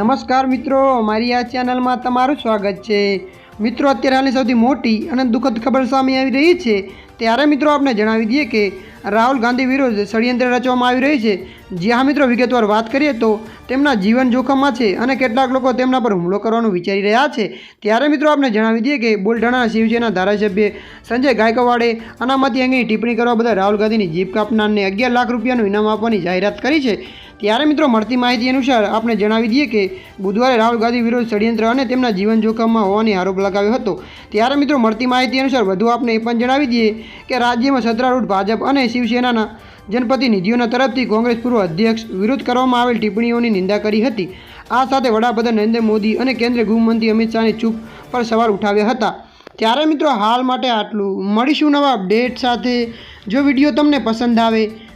નમસ્કાર મિત્રો મારી આ ચેનલમાં તમારું સ્વાગત છે. મિત્રો, અત્યારે હાલની સૌથી મોટી અને દુઃખદ ખબર સામે આવી રહી છે. ત્યારે મિત્રો આપણે જણાવી દઈએ કે રાહુલ ગાંધી વિરુદ્ધ ષડયંત્ર રચવામાં આવી રહી છે. જ્યાં મિત્રો, વિગતવાર વાત કરીએ તો તેમના જીવન જોખમમાં છે અને કેટલાક લોકો તેમના પર હુમલો કરવાનું વિચારી રહ્યા છે. ત્યારે મિત્રો આપણે જણાવી દઈએ કે બોલઢાણા શિવસેના ધારાસભ્ય સંજય ગાયકવાડે અનામતી અંગેની ટિપ્પણી કરવા બદલ રાહુલ ગાંધીની જીપ કાપનારને અગિયાર લાખ રૂપિયાનું ઇનામ આપવાની જાહેરાત કરી છે. ત્યારે મિત્રો મળતી માહિતી અનુસાર આપણે જણાવી દઈએ કે બુધવારે રાહુલ ગાંધી વિરોધ ષડયંત્ર અને તેમના જીવન જોખમમાં હોવાની આરોપ લગાવ્યો હતો. ત્યારે મિત્રો મળતી માહિતી અનુસાર વધુ આપણે એ પણ જણાવી દઈએ કે રાજ્યમાં સત્તારૂઢ ભાજપ અને શિવસેનાના જનપ્રતિનિધિઓના તરફથી કોંગ્રેસ પૂર્વ અધ્યક્ષ વિરોધ કરવામાં આવેલ ટિપ્પણીઓની નિંદા કરી હતી. આ સાથે વડાપ્રધાન નરેન્દ્ર મોદી અને કેન્દ્રીય ગૃહમંત્રી અમિત શાહની ચૂપ પર સવાલ ઉઠાવ્યા હતા. ત્યારે મિત્રો હાલ માટે આટલું. મળીશું નવા અપડેટ સાથે. જો વીડિયો તમને પસંદ આવે